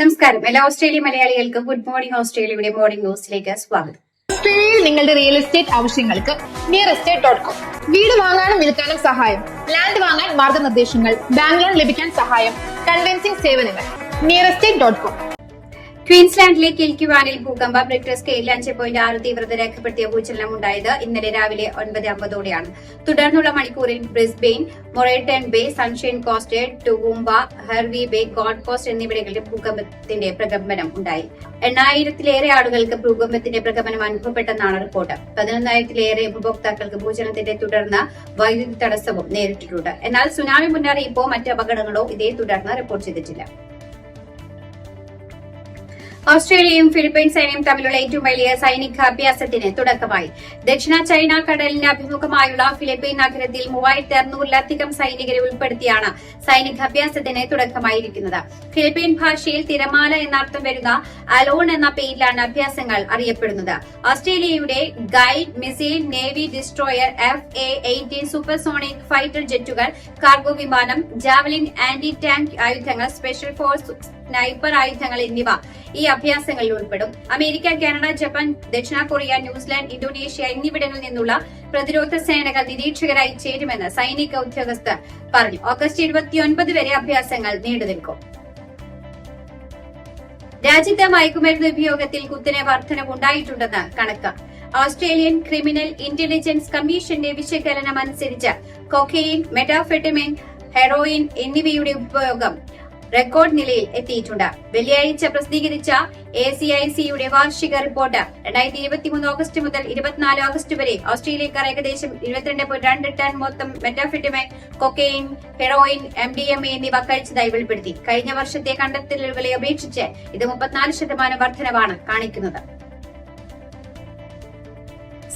നമസ്കാരം. എല്ലാ ഓസ്ട്രേലിയ മലയാളികൾക്കും ഗുഡ് മോർണിംഗ് ഓസ്ട്രേലിയയുടെ മോർണിംഗ് ന്യൂസിലേക്ക് സ്വാഗതം. ഓസ്ട്രേലിയയിൽ നിങ്ങളുടെ റിയൽ എസ്റ്റേറ്റ് ആവശ്യങ്ങൾക്ക് നിയർ എസ്റ്റേറ്റ് ഡോട്ട് കോം വീട് വാങ്ങാനും വിൽക്കാനും സഹായം. ലാൻഡ് വാങ്ങാൻ മാർഗനിർദ്ദേശങ്ങൾ. ബാങ്ക് ലോൺ ലഭിക്കാൻ സഹായം. കൺവെൻസിംഗ് സേവനങ്ങൾ. നിയർ എസ്റ്റേറ്റ് ഡോട്ട് കോം ക്വീൻസ്ലാൻഡിലെ കിൽക്യുവാനിൽ ഭൂകമ്പം റിക്ടർ സ്കെയിലിൽ അഞ്ച് പോയിന്റ് ആറ് തീവ്രത രേഖപ്പെടുത്തിയ ഭൂചലനം ഉണ്ടായത് ഇന്നലെ രാവിലെ ഒൻപത് അമ്പതോടെയാണ്. തുടർന്നുള്ള മണിക്കൂറിൽ Brisbane Moreton Bay Sunshine Coast Toowoomba Hervey Bay Gold Coast എന്നിവിടങ്ങളിൽ ഭൂകമ്പത്തിന്റെ പ്രകമ്പനം ഉണ്ടായി. എണ്ണായിരത്തിലേറെ ആളുകൾക്ക് ഭൂകമ്പത്തിന്റെ പ്രകമ്പനം അനുഭവപ്പെട്ടെന്നാണ് റിപ്പോർട്ട്. പതിനൊന്നായിരത്തിലേറെ ഉപഭോക്താക്കൾക്ക് ഭൂചലനത്തിന്റെ തുടർന്ന് വൈദ്യുതി തടസ്സവും നേരിട്ടിട്ടുണ്ട്. എന്നാൽ സുനാമി മുന്നറിയിപ്പോ മറ്റ് അപകടങ്ങളോ ഇതേ തുടർന്ന് റിപ്പോർട്ട് ചെയ്തിട്ടില്ല. ഓസ്ട്രേലിയയും ഫിലിപ്പൈൻ സൈന്യം തമ്മിലുള്ള ഏറ്റവും വലിയ സൈനിക അഭ്യാസത്തിന് തുടക്കമായി. ദക്ഷിണ ചൈന കടലിന് അഭിമുഖമായുള്ള ഫിലിപ്പീൻ നഗരത്തിൽ മൂവായിരത്തി അറുന്നൂറിലധികം സൈനികരെ ഉൾപ്പെടുത്തിയാണ് സൈനിക അഭ്യാസത്തിന് തുടക്കമായിരിക്കുന്നത്. ഫിലിപ്പീൻ ഭാഷയിൽ തിരമാല എന്നർത്ഥം വരുന്ന അലോൺ എന്ന പേരിലാണ് അഭ്യാസങ്ങൾ അറിയപ്പെടുന്നത്. ഓസ്ട്രേലിയയുടെ guide missile navy destroyer F A eighteen supersonic fighter ജെറ്റുകൾ cargo വിമാനം ജാവലിൻ ആന്റി ടാങ്ക് ആയുധങ്ങൾ സ്പെഷ്യൽ ഫോഴ്സ് സ്നൈപ്പർ ആയുധങ്ങൾ എന്നിവ ഈ അഭ്യാസങ്ങളിൽ ഉൾപ്പെടും. അമേരിക്ക കാനഡ ജപ്പാൻ ദക്ഷിണ കൊറിയ ന്യൂസിലാൻഡ് ഇന്തോനേഷ്യ എന്നിവിടങ്ങളിൽ നിന്നുള്ള പ്രതിരോധ സേനകൾ നിരീക്ഷകരായി ചേരുമെന്ന് സൈനിക ഉദ്യോഗസ്ഥർ പറഞ്ഞു. ഓഗസ്റ്റ് ഇരുപത്തിയൊൻപത് വരെ അഭ്യാസങ്ങൾ നീണ്ടുനിൽക്കും. രാജ്യത്തെ മയക്കുമരുന്ന് ഉപയോഗത്തിൽ കുത്തനെ വർധനവുണ്ടായിട്ടുണ്ടെന്ന് കണക്ക്. ഓസ്ട്രേലിയൻ ക്രിമിനൽ ഇന്റലിജൻസ് കമ്മീഷന്റെ വിശകലനം അനുസരിച്ച് കൊക്കൈൻ മെറ്റാഫെറ്റമിൻ ഹെറോയിൻ എന്നിവയുടെ ഉപയോഗം റെക്കോർഡ് നിലയിൽ എത്തിയിട്ടുണ്ട്. വെള്ളിയാഴ്ച പ്രസിദ്ധീകരിച്ച എ സി ഐ സിയുടെ വാർഷിക റിപ്പോർട്ട് രണ്ടായിരത്തി ഇരുപത്തിമൂന്ന് ഓഗസ്റ്റ് മുതൽ ഇരുപത്തിനാല് ഓഗസ്റ്റ് വരെ ഓസ്ട്രേലിയക്കാർ ഏകദേശം ഇരുപത്തിരണ്ട് പോയിന്റ് രണ്ട് ടൺ മൊത്തം methamphetamine cocaine heroin M D M A എന്നിവ കഴിച്ചതായി വെളിപ്പെടുത്തി. കഴിഞ്ഞ വർഷത്തെ കണ്ടെത്തലുകളെ അപേക്ഷിച്ച് ഇത് മുപ്പത്തിനാല് ശതമാനം വർധനവാണ് കാണിക്കുന്നത്.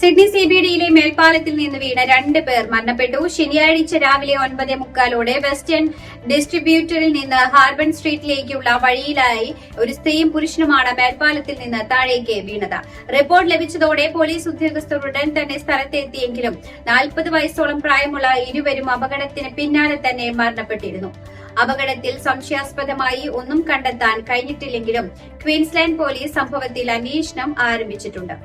സിഡ്നി സി ബി ഡിയിലെ മേൽപ്പാലത്തിൽ നിന്ന് വീണ രണ്ട് പേർ മരണപ്പെട്ടു. ശനിയാഴ്ച രാവിലെ ഒൻപത് മുക്കാലോടെ വെസ്റ്റേൺ ഡിസ്ട്രിബ്യൂട്ടറിൽ നിന്ന് ഹാർബൺ സ്ട്രീറ്റിലേക്കുള്ള വഴിയിലായി ഒരു സ്ത്രീയും പുരുഷനുമാണ് മേൽപ്പാലത്തിൽ നിന്ന് താഴേക്ക് വീണത്. റിപ്പോർട്ട് ലഭിച്ചതോടെ പോലീസ് ഉദ്യോഗസ്ഥർ ഉടൻ തന്നെ സ്ഥലത്തെത്തിയെങ്കിലും നാൽപ്പത് വയസ്സോളം പ്രായമുള്ള ഇരുവരും അപകടത്തിന് പിന്നാലെ തന്നെ മരണപ്പെട്ടിരുന്നു. അപകടത്തിൽ സംശയാസ്പദമായി ഒന്നും കണ്ടെത്താൻ കഴിഞ്ഞിട്ടില്ലെങ്കിലും ക്വീൻസ്ലാൻഡ് പോലീസ് സംഭവത്തിൽ അന്വേഷണം ആരംഭിച്ചിട്ടുണ്ട്.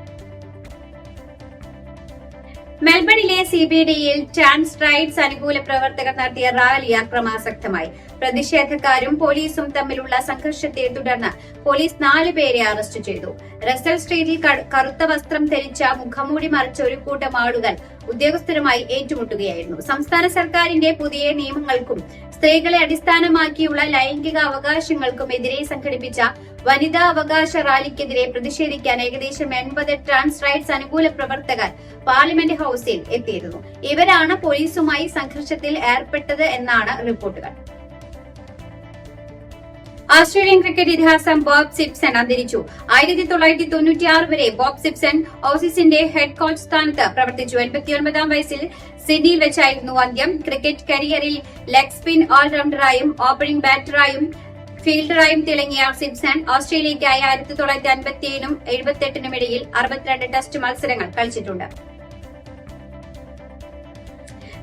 മെൽബണിലെ സി ബി ഡിയിൽ ട്രാൻസ് റൈറ്റ്സ് അനുകൂല പ്രവർത്തകർ നടത്തിയ റാലി അക്രമാസക്തമായി. പ്രതിഷേധക്കാരും പോലീസും തമ്മിലുള്ള സംഘർഷത്തെ തുടർന്ന് പോലീസ് നാല് പേരെ അറസ്റ്റ് ചെയ്തു. റസൽ സ്ട്രീറ്റിൽ കറുത്ത വസ്ത്രം ധരിച്ച മുഖംമൂടി മറിച്ച ഒരു കൂട്ടം ആളുകൾ ഉദ്യോഗസ്ഥരുമായി ഏറ്റുമുട്ടുകയായിരുന്നു. സംസ്ഥാന സർക്കാരിന്റെ പുതിയ നിയമങ്ങൾക്കും സ്ത്രീകളെ അടിസ്ഥാനമാക്കിയുള്ള ലൈംഗിക അവകാശങ്ങൾക്കും എതിരെ സംഘടിപ്പിച്ച വനിതാ അവകാശ റാലിക്കെതിരെ പ്രതിഷേധിക്കാൻ ഏകദേശം എൺപത് ട്രാൻസ് റൈറ്റ്സ് അനുകൂല പ്രവർത്തകർ പാർലമെന്റ് ഹൌസിൽ എത്തിയിരുന്നു. ഇവരാണ് പോലീസുമായി സംഘർഷത്തിൽ ഏർപ്പെട്ടത് എന്നാണ് റിപ്പോർട്ടുകൾ. ഓസ്ട്രേലിയൻ ക്രിക്കറ്റ് ഇതിഹാസം ബോബ് സിപ്സൺ അന്തരിച്ചു. ആയിരത്തി തൊള്ളായിരത്തി തൊണ്ണൂറ്റിയാറ് വരെ ബോബ് സിപ്സൺ ഓസീസിന്റെ ഹെഡ് കോച്ച് സ്ഥാനത്ത് പ്രവർത്തിച്ചു. എൺപത്തിയൊൻപതാം വയസ്സിൽ സിഡ്നിയിൽ വെച്ചായിരുന്നു അന്ത്യം. ക്രിക്കറ്റ് കരിയറിൽ ലെഗ് സ്പിൻ ഓൾറൗണ്ടറായും ഓപ്പണിംഗ് ബാറ്ററായും ഫീൽഡറായും തിളങ്ങിയ സിപ്സൺ ഓസ്ട്രേലിയയ്ക്കായി ആയിരത്തി തൊള്ളായിരത്തി അൻപത്തിയേഴിനും എഴുപത്തെട്ടിനും ഇടയിൽ അറുപത്തിരണ്ട് ടെസ്റ്റ് മത്സരങ്ങൾ കളിച്ചിട്ടുണ്ട്.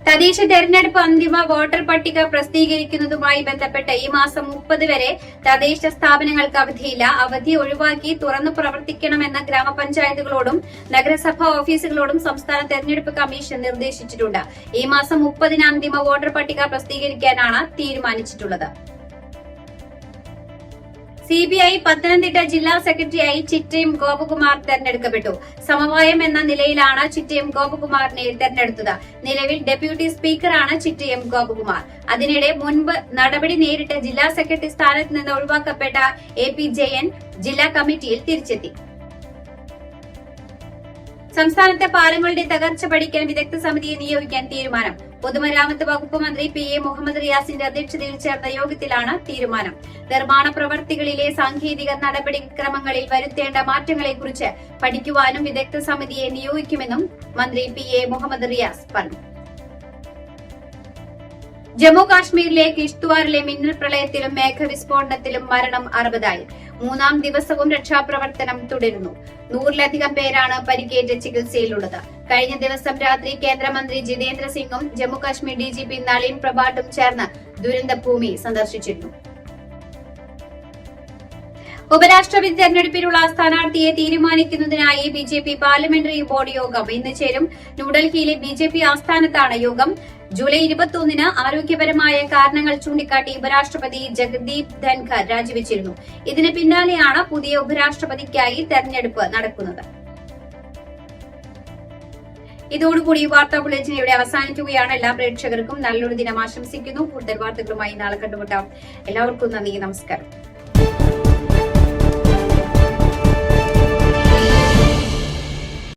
തദ്ദേശ തെരഞ്ഞെടുപ്പ് അന്തിമ വോട്ടർ പട്ടിക പ്രസിദ്ധീകരിക്കുന്നതുമായി ബന്ധപ്പെട്ട് ഈ മാസം മുപ്പത് വരെ തദ്ദേശ സ്ഥാപനങ്ങൾക്ക് അവധിയില്ല. അവധി ഒഴിവാക്കി തുറന്നു പ്രവർത്തിക്കണമെന്ന ഗ്രാമപഞ്ചായത്തുകളോടും നഗരസഭാ ഓഫീസുകളോടും സംസ്ഥാന തെരഞ്ഞെടുപ്പ് കമ്മീഷൻ നിർദ്ദേശിച്ചിട്ടുണ്ട്. ഈ മാസം മുപ്പതിന് അന്തിമ വോട്ടർ പട്ടിക പ്രസിദ്ധീകരിക്കാനാണ് തീരുമാനിച്ചിട്ടുള്ളത്. സി ബി ഐ പത്തനംതിട്ട ജില്ലാ സെക്രട്ടറിയായി ചിറ്റയും ഗോപകുമാർ തെരഞ്ഞെടുക്കപ്പെട്ടു. സമവായം എന്ന നിലയിലാണ് ചിറ്റയും ഗോപകുമാറിനെ തെരഞ്ഞെടുത്തത്. നിലവിൽ ഡെപ്യൂട്ടി സ്പീക്കറാണ് ചിറ്റയും ഗോപകുമാർ. അതിനിടെ മുൻപ് നടപടി നേരിട്ട് ജില്ലാ സെക്രട്ടറി സ്ഥാനത്ത് നിന്ന് ഒഴിവാക്കപ്പെട്ട എ പി ജയൻ ജില്ലാ കമ്മിറ്റിയിൽ തിരിച്ചെത്തി. സംസ്ഥാനത്തെ പാലങ്ങളുടെ തകർച്ച പഠിക്കാൻ വിദഗ്ധ സമിതിയെ നിയോഗിക്കാൻ തീരുമാനം. പൊതുമരാമത്ത് വകുപ്പ് മന്ത്രി പി എ മുഹമ്മദ് റിയാസിന്റെ അധ്യക്ഷതയിൽ ചേർന്ന യോഗത്തിലാണ് തീരുമാനം. നിർമ്മാണ പ്രവർത്തികളിലെ സാങ്കേതിക നടപടിക്രമങ്ങളിൽ വരുത്തേണ്ട മാറ്റങ്ങളെക്കുറിച്ച് പഠിക്കുവാനും വിദഗ്ധ സമിതിയെ നിയോഗിക്കുമെന്നും മന്ത്രി പി എ മുഹമ്മദ് റിയാസ് പറഞ്ഞു. ജമ്മു കാശ്മീരിലെ കിഷ്ത്വാറിലെ മിന്നൽ പ്രളയത്തിലും മേഘവിസ്ഫോടനത്തിലും മരണം അറുപതായി. മൂന്നാം ദിവസവും രക്ഷാപ്രവർത്തനം തുടരുന്നു. നൂറിലധികം പേരാണ് പരിക്കേറ്റ് ചികിത്സയിലുള്ളത്. കഴിഞ്ഞ ദിവസം രാത്രി കേന്ദ്രമന്ത്രി ജിതേന്ദ്ര സിംഗും Jammu Kashmir D G P Nalin പ്രഭാട്ടും ചേർന്ന് ദുരന്തഭൂമി സന്ദർശിച്ചിരുന്നു. ഉപരാഷ്ട്രപതി തെരഞ്ഞെടുപ്പിനുള്ള സ്ഥാനാർത്ഥിയെ തീരുമാനിക്കുന്നതിനായി B J P parliamentary board യോഗം ഇന്ന് ചേരും. ന്യൂഡൽഹിയിലെ ബി ജെ പി ആസ്ഥാനത്താണ് യോഗം. ജൂലൈ ഇരുപത്തിയൊന്നിന് ആരോഗ്യപരമായ കാരണങ്ങൾ ചൂണ്ടിക്കാട്ടി ഉപരാഷ്ട്രപതി ജഗദീപ് ധൻഖർ രാജിവെച്ചിരുന്നു. ഇതിന് പിന്നാലെയാണ് പുതിയ ഉപരാഷ്ട്രപതിക്കായി തെരഞ്ഞെടുപ്പ് നടക്കുന്നത്. ഇതോടുകൂടി വാർത്താ ബുള്ളറ്റിൻ ഇവിടെ അവസാനിക്കുകയാണ്. എല്ലാ പ്രേക്ഷകർക്കും നല്ലൊരു ദിനം ആശംസിക്കുന്നു. കൂടുതൽ വാർത്തകളുമായി നാളെ കണ്ടുമുട്ടാം. എല്ലാവർക്കും നന്ദി. നമസ്കാരം.